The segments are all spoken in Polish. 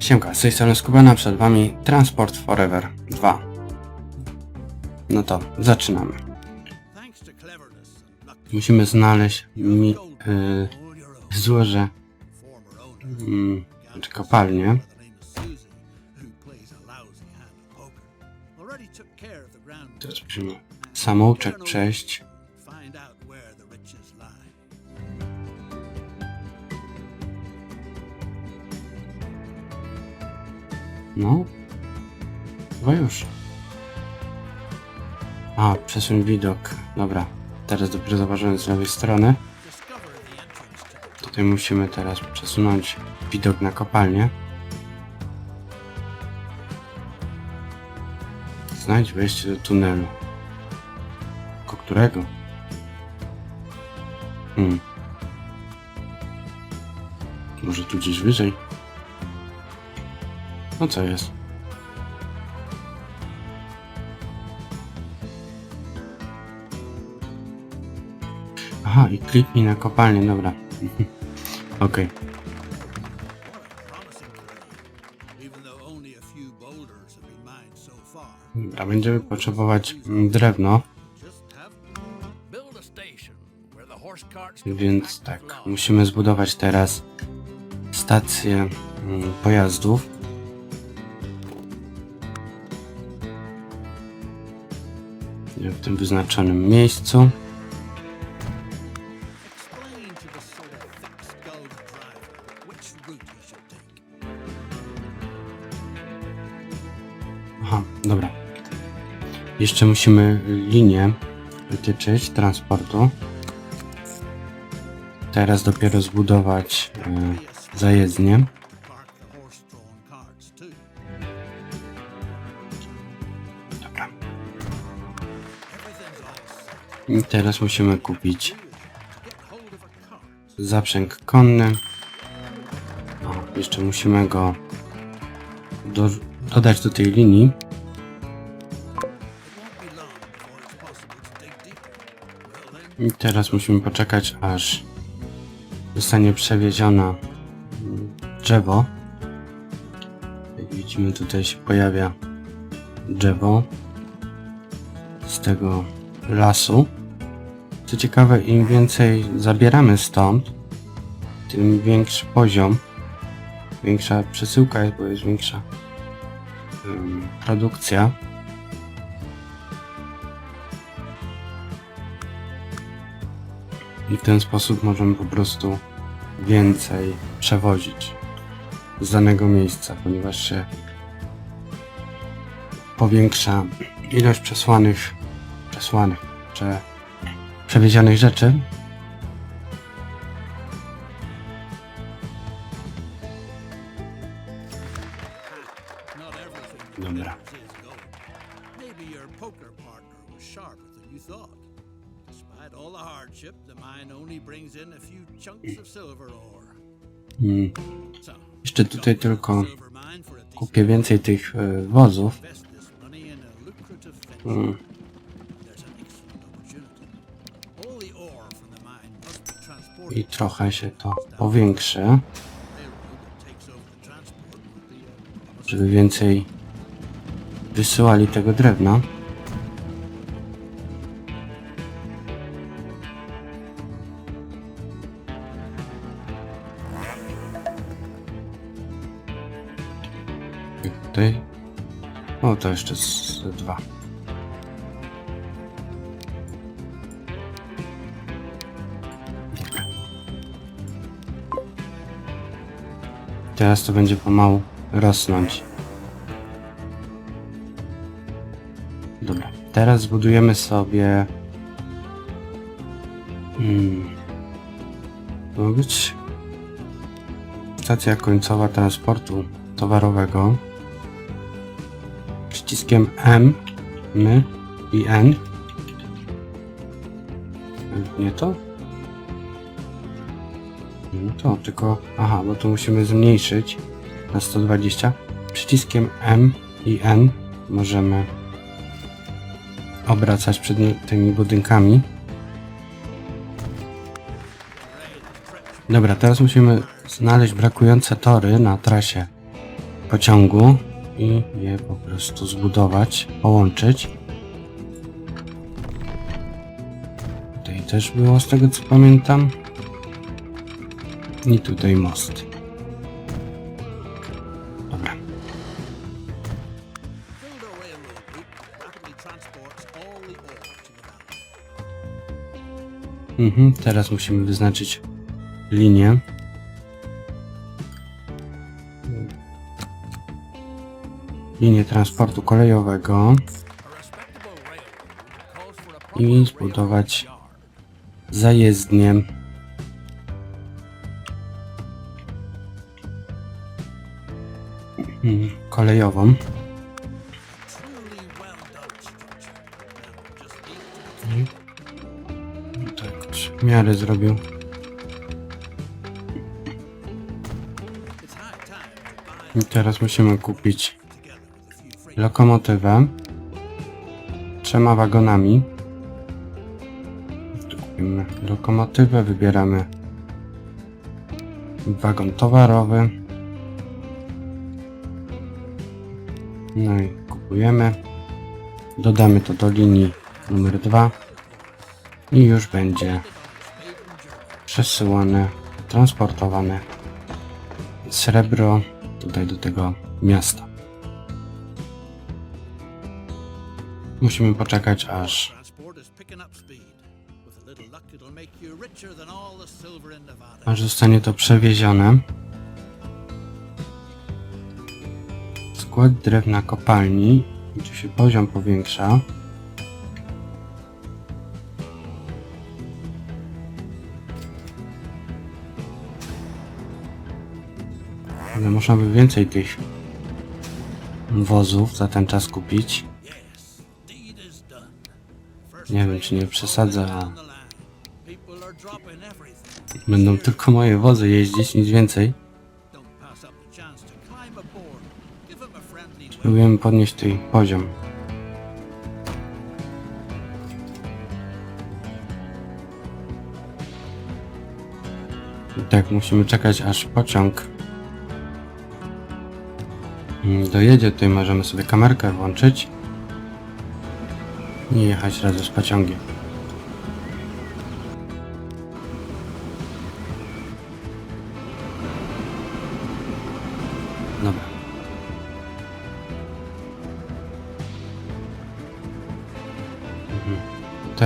Siemka, z tej strony Skubana, przed wami Transport Forever 2. No to zaczynamy. Musimy znaleźć mi, y, złoże owner, mm, czy kopalnię. by the name of No. Chyba już. A, przesuń widok. Dobra. Teraz dopiero zauważyłem z lewej strony. Tutaj musimy teraz przesunąć widok na kopalnię. Znajdź wejście do tunelu. Ko którego? Hmm. Może tu gdzieś wyżej? No co jest? Aha, i kliknij na kopalnię, dobra. Okej. far. Dobra, będziemy potrzebować mm, drewno, więc tak, musimy zbudować teraz stację mm, pojazdów. W tym wyznaczonym miejscu. Aha, dobra. Jeszcze musimy linię wytyczyć transportu. Teraz dopiero zbudować e, zajezdnię. I teraz musimy kupić zaprzęg konny. O, jeszcze musimy go do, dodać do tej linii. I teraz musimy poczekać, aż zostanie przewieziona drzewo. Jak widzimy, tutaj się pojawia drzewo z tego lasu. Co ciekawe, im więcej zabieramy stąd, tym większy poziom, większa przesyłka, bo jest większa ym, produkcja. I w ten sposób możemy po prostu więcej przewozić z danego miejsca, ponieważ się powiększa ilość przesłanych, przesłanych, prze, przewiezionych rzeczy. Dobra. Mm, So, Jeszcze tutaj tylko kupię więcej tych e, wozów. invest I trochę się to powiększy, żeby więcej wysyłali tego drewna. I Tutaj. O, to jeszcze z dwa. Teraz to będzie pomału rosnąć. Dobra, teraz zbudujemy sobie. Hmm. Być stacja końcowa transportu towarowego. Przyciskiem M, M i N. Nie to? To, tylko. Aha, bo tu musimy zmniejszyć na 120. Przyciskiem M i N możemy obracać przed tymi budynkami. Dobra, teraz musimy znaleźć brakujące tory na trasie pociągu i je po prostu zbudować, połączyć. Tutaj też było z tego co pamiętam. I tutaj most. Dobra. Mhm, teraz musimy wyznaczyć linię. Linię transportu kolejowego i zbudować zajezdnię. The Tak, w miarę zrobił. I teraz musimy kupić lokomotywę trzema wagonami. Tu kupimy lokomotywę, wybieramy wagon towarowy. No i kupujemy. Dodamy to do linii numer 2 i już będzie przesyłane, transportowane srebro tutaj do tego miasta. Musimy poczekać aż transport is picking up Drewna kopalni, gdzie się poziom powiększa. Ale można by więcej tych wozów za ten czas kupić. Nie wiem, czy nie is przesadzę, already a on the line. People are dropping everything. będą tylko moje wozy jeździć, nic więcej. Spróbujemy podnieść tutaj poziom. I tak, musimy czekać aż pociąg dojedzie. Tutaj możemy sobie kamerkę włączyć i jechać razem z pociągiem.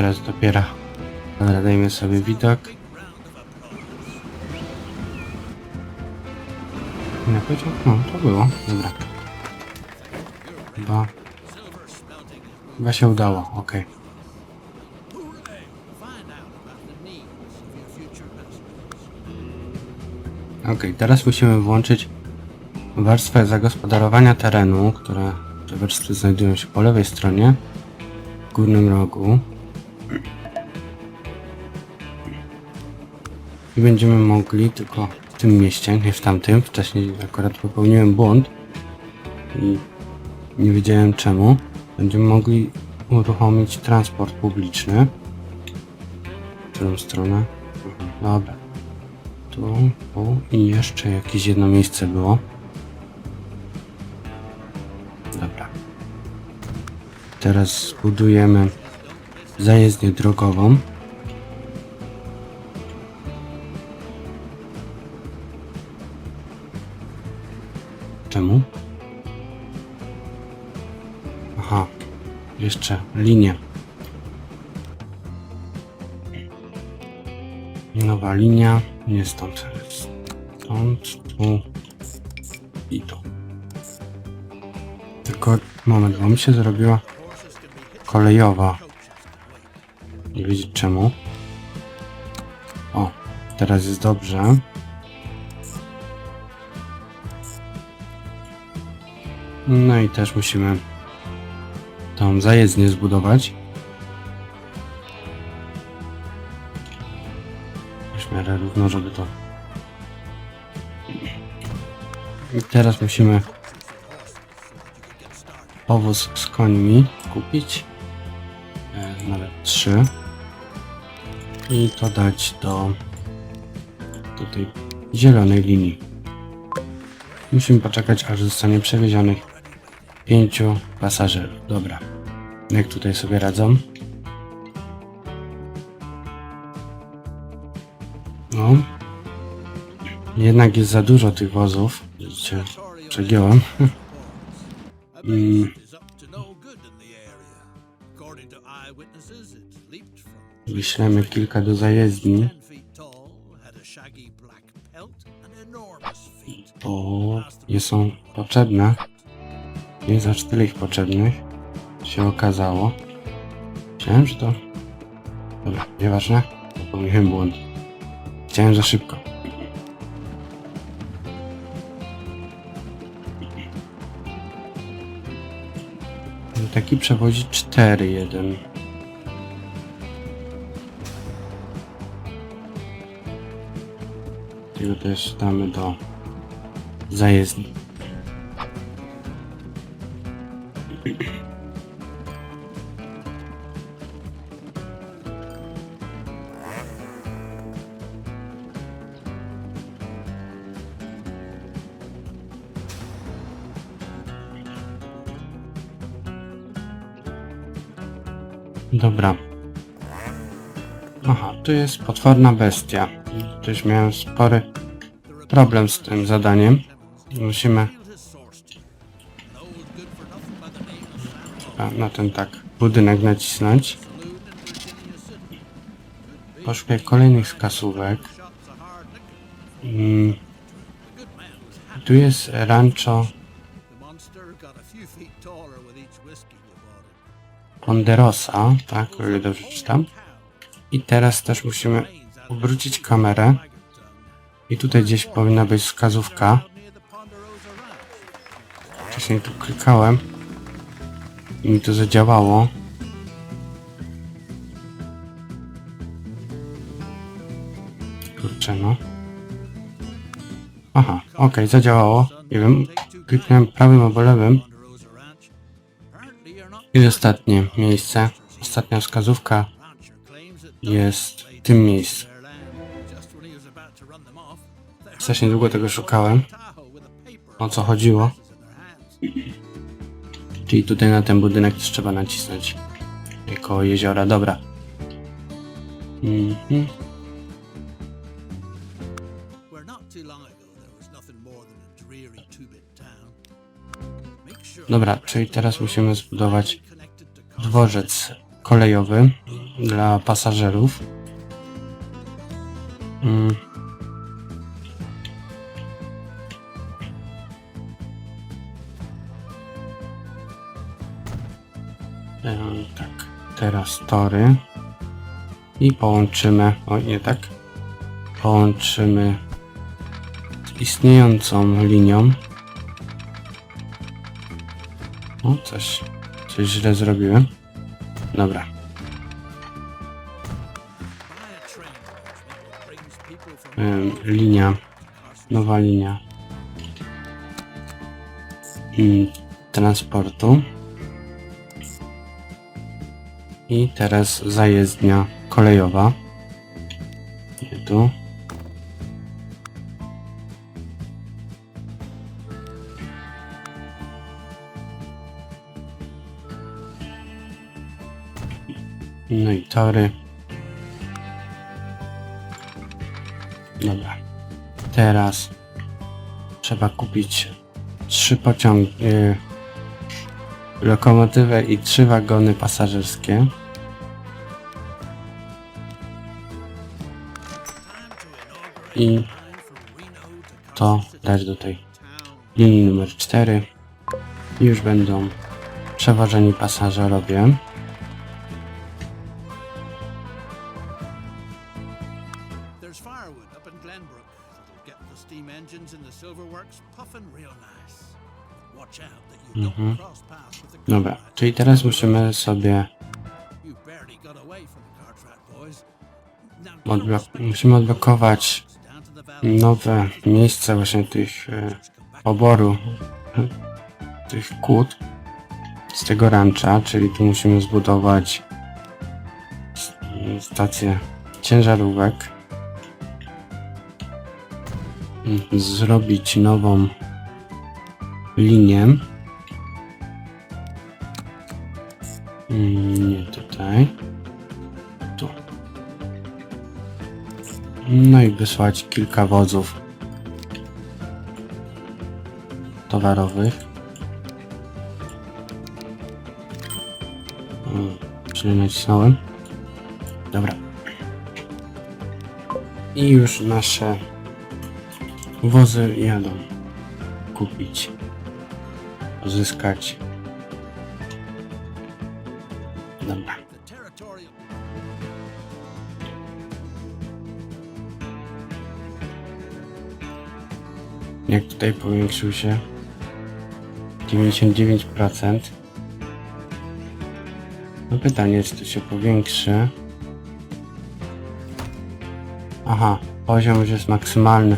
Teraz dopiero. Dobra, dajmy sobie widok. Na pociąg? No, to było. Dobra. Chyba, chyba się udało, passengers. Okej, teraz musimy włączyć warstwę zagospodarowania terenu, które te warstwy znajdują się po lewej stronie, w górnym rogu. I będziemy mogli tylko w tym mieście, nie w tamtym. Wcześniej akurat popełniłem błąd i nie wiedziałem czemu. Będziemy mogli uruchomić transport publiczny. W którą stronę? Dobra. Tu, tu i jeszcze jakieś jedno miejsce było. Dobra. Teraz zbudujemy zajezdnię drogową. Linia. Nowa linia, nie stąd, stąd, tu i tu. Tylko moment, bo mi się zrobiła kolejowa. Nie wiedzieć czemu. O, teraz jest dobrze. No i też musimy tą zajezdnię zbudować. W miarę równo, żeby to... I teraz musimy powóz z końmi kupić. E, nawet trzy. I to dać do, do tej zielonej linii. Musimy poczekać, aż zostanie przewiezionych pięciu pasażerów. Dobra. Jak tutaj sobie radzą? No. Jednak jest za dużo tych wozów. Widzicie, przegiąłem. A Mm. Wyślemy kilka do zajezdni. 10 feet tall, had a shaggy black pelt, and enormous feet. bo nie są potrzebne. Jest aż tyle ich potrzebnych. Się okazało. Myślałem, że to... Dobra, nieważne. Popełniłem błąd. Chciałem za szybko. Taki przewozi 4-1. Tego też damy do zajezdni. Dobra. Aha, tu jest potworna bestia. Też miałem spory problem z tym zadaniem. Musimy na ten tak budynek nacisnąć. Poszukaj kolejnych skasówek. Mm, tu jest rancho. Ponderosa, tak, o ile dobrze czytam. I teraz też musimy obrócić kamerę. I tutaj gdzieś powinna być wskazówka. Wcześniej tu klikałem i mi to zadziałało. Kurczę no. Aha, okej, zadziałało. Nie wiem, kliknąłem prawym albo lewym. I ostatnie miejsce, ostatnia wskazówka jest w tym miejscu. Strasznie długo tego szukałem. O co chodziło? Czyli tutaj na ten budynek też trzeba nacisnąć. Koło jeziora, dobra. Mhm. Dobra, czyli teraz musimy zbudować dworzec kolejowy dla pasażerów. Mm. E, tak, teraz tory i połączymy, o nie tak, połączymy z istniejącą linią. O, coś, coś źle zrobiłem. Dobra. Em, linia, nowa linia mm, transportu. I teraz zajezdnia kolejowa. Nie tu. No i tory. Dobra. Teraz trzeba kupić trzy pociągi, yy, lokomotywę i trzy wagony pasażerskie. I to dać do tej linii numer 4. Już będą przewożeni pasażerowie. The Dobra, czyli teraz musimy sobie odblok- musimy odblokować nowe miejsce właśnie tych e, poboru tych kłód z tego rancha, czyli tu musimy zbudować stację ciężarówek, zrobić nową linię. Nie tutaj. No i wysłać kilka wozów towarowych. Mm, Źle nacisnąłem. Dobra. I już nasze wozy jadą kupić, uzyskać. Dobra. Jak tutaj powiększył się 99%. No pytanie, czy to się powiększy. Aha, poziom już jest maksymalny,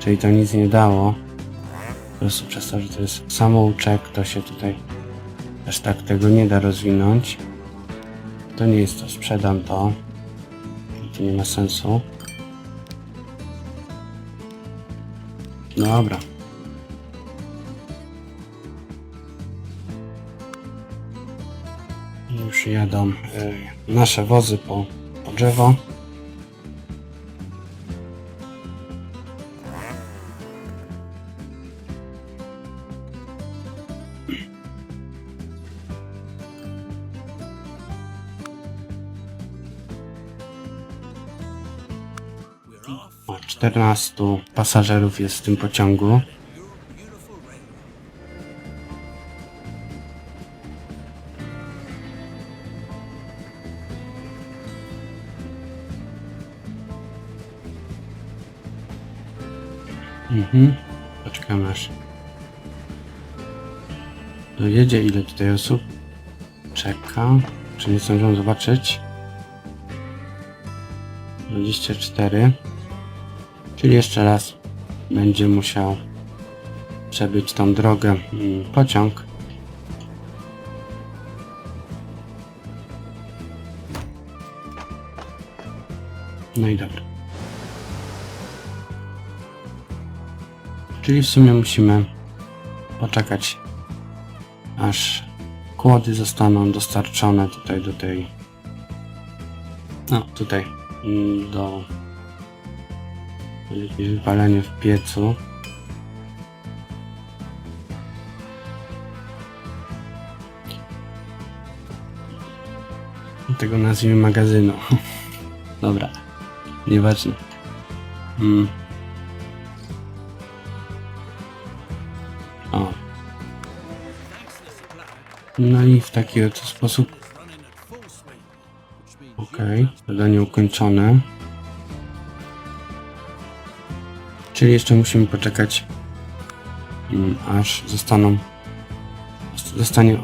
czyli to nic nie dało. Po prostu przez to, że to jest samouczek, to się tutaj aż tak tego nie da rozwinąć. To nie jest to, sprzedam to. To nie ma sensu. Dobra. Już jadą y, nasze wozy po, po drzewo. 14 pasażerów jest w tym pociągu. Mhm. Poczekamy aż. Dojedzie ile tutaj osób? Czeka. Czy nie zdążą zobaczyć? 24. Czyli jeszcze raz będzie musiał przebyć tą drogę mm, pociąg. No i dobra. Czyli w sumie musimy poczekać aż kłody zostaną dostarczone tutaj do tej no tutaj mm, do jakieś wypalenie w piecu. Tego nazwijmy magazynu. Dobra nieważne. Mm. o. No i w taki oto sposób. Okej, zadanie ukończone. Czyli jeszcze musimy poczekać, mm, aż zostaną, zostanie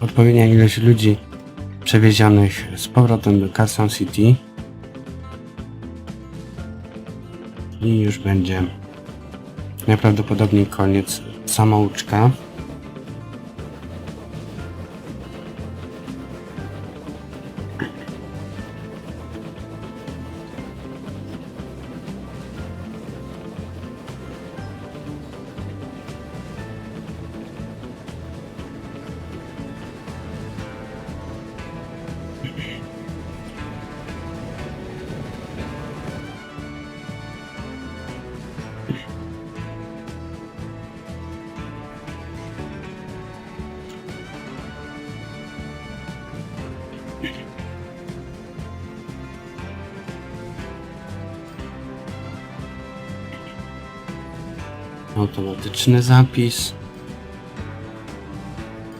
odpowiednia ilość ludzi przewiezionych z powrotem do Carson City. I już będzie najprawdopodobniej koniec samouczka. Automatyczny zapis.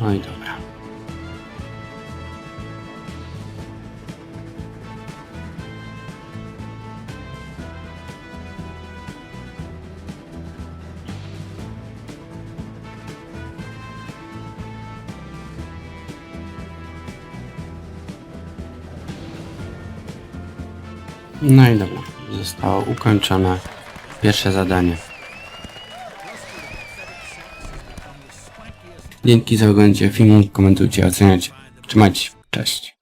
No i dobra. No i dobra. Zostało ukończone pierwsze zadanie. Dzięki za oglądanie filmu, komentujcie, oceniajcie. Trzymajcie się. Cześć.